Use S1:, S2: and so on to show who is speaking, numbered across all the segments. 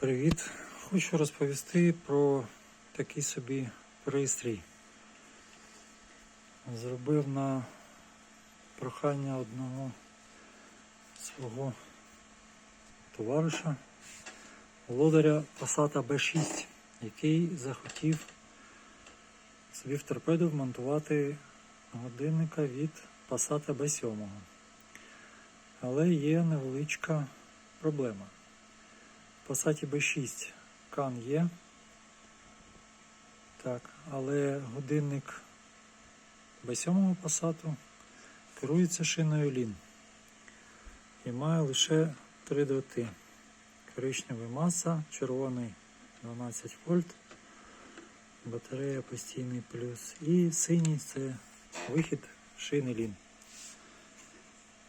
S1: Привіт! Хочу розповісти про такий собі пристрій. Зробив на прохання одного свого товариша, володаря Passat B6, який захотів собі в торпеду вмонтувати годинника від Passat B7. Але є невеличка проблема. Passat B6 кан є. Так, але годинник B7 Passat керується шиною LIN і має лише три дроти. Коричневий маса, червоний 12 вольт, батарея постійний плюс і синій це вихід шини LIN.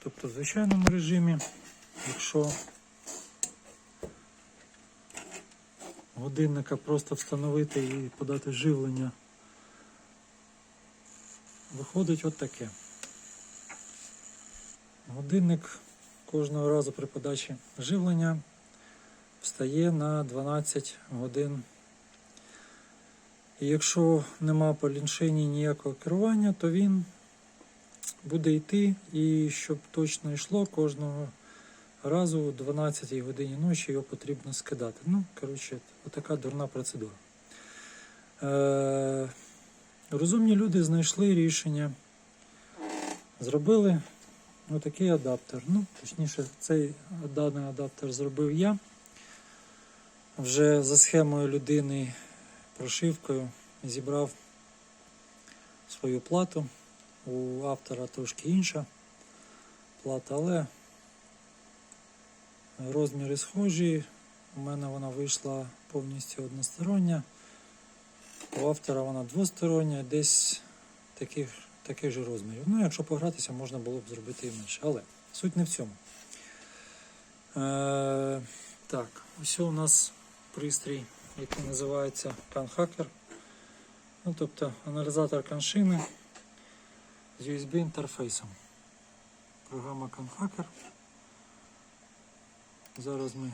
S1: Тобто в звичайному режимі, якщо годинника просто встановити і подати живлення, виходить от таке. Годинник кожного разу при подачі живлення встає на 12 годин. І якщо нема по ліншині ніякого керування, то він буде йти і щоб точно йшло кожного разу о 12 годині ночі його потрібно скидати. Ну, коротше, отака дурна процедура. Е, розумні люди знайшли рішення, зробили отакий адаптер. Ну, точніше, цей даний адаптер зробив я. Вже за схемою людини прошивкою зібрав свою плату. У автора трошки інша плата, але розміри схожі. У мене вона вийшла повністю одностороння. У автора вона двостороння, десь таких, таких же розмірів. Ну, якщо погратися, можна було б зробити і менше. Але суть не в цьому. Е, так, ось у нас пристрій, який називається CanHacker. Ну, тобто аналізатор каншини з USB інтерфейсом. Програма CanHacker. Зараз ми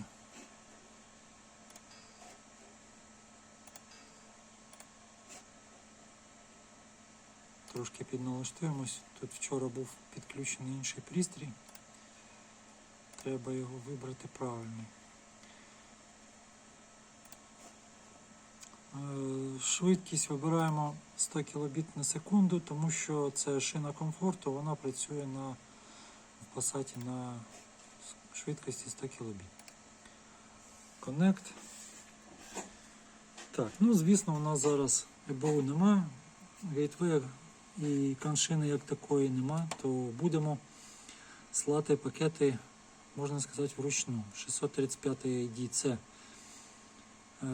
S1: трошки підналаштуємось. Тут вчора був підключений інший пристрій. Треба його вибрати правильний. Е, Швидкість вибираємо 100 кбіт на секунду, тому що це шина комфорту, вона працює на в Passat на швидкості 100 кбіт. Connect. Так, ну звісно, у нас зараз ЕБУ нема, гейтвея і каншини як такої нема, то будемо слати пакети, можна сказати, вручну. 635 ID це е,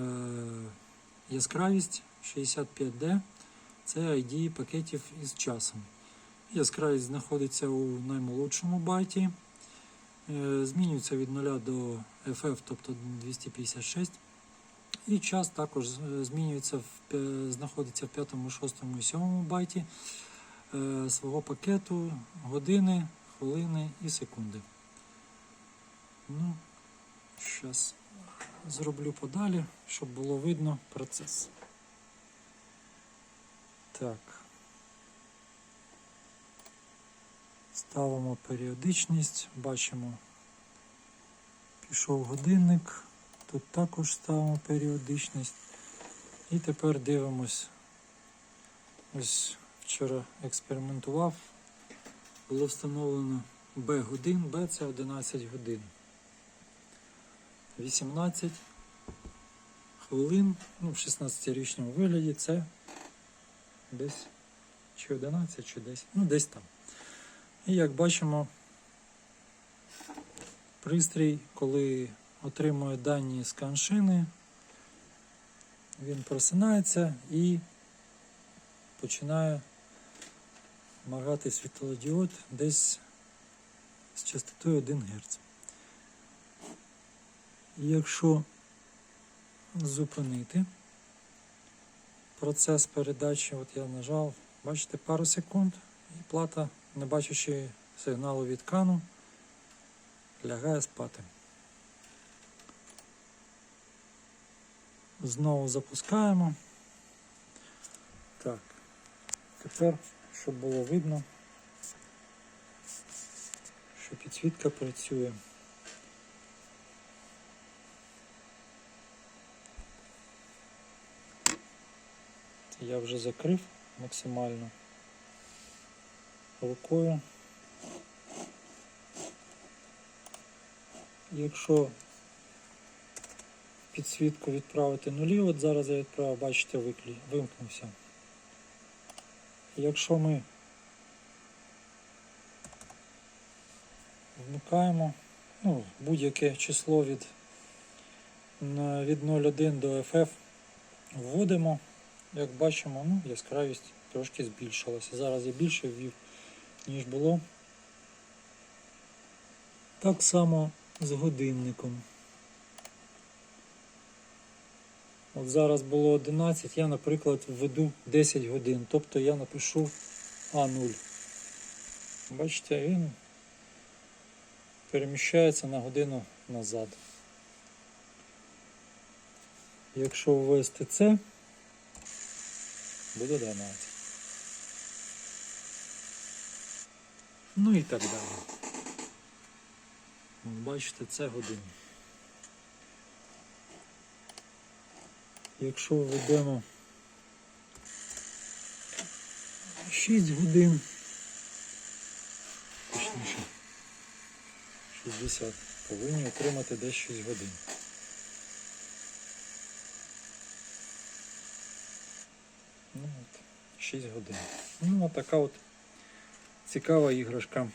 S1: яскравість 65D, це ID пакетів із часом. Яскравість знаходиться у наймолодшому байті. Е, Змінюється від 0 до FF, тобто 256. І час також е, змінюється, знаходиться в 5, 6 і 7 байті е, свого пакету, години, хвилини і секунди. Ну, зараз зроблю подалі, щоб було видно процес. Так. Ставимо періодичність, бачимо, пішов годинник, тут також ставимо періодичність. І тепер дивимось. Ось вчора експериментував. Було встановлено B годин, B це 11 годин. 18 хвилин, ну, в 16-річному вигляді це десь чи 11, чи десь, ну десь там. І як бачимо, пристрій, коли отримує дані з каншини, він просинається і починає моргати світлодіод десь з частотою 1 Гц. Якщо зупинити процес передачі, от я нажав, бачите, пару секунд, і плата, не бачачи сигналу від кану, лягає спати. Знову запускаємо. Так. Тепер, щоб було видно, що підсвітка працює. Я вже закрив максимально рукою. Якщо підсвітку відправити нулі, от зараз я відправив, бачите, виклі, вимкнувся. Якщо ми вмикаємо ну, будь-яке число від, від 0,1 до FF вводимо, як бачимо, ну, яскравість трошки збільшилася. Зараз я більше ввів, ніж було. Так само з годинником. От зараз було 11, я, наприклад, введу 10 годин. Тобто я напишу А0. Бачите, він переміщається на годину назад. Якщо ввести це, буде 12. Ну і так далі. Бачите, це години. Якщо введемо 6 годин, точніше 60, повинні отримати десь 6 годин. Ну от, 6 годин. Ну, така от цікава іграшка.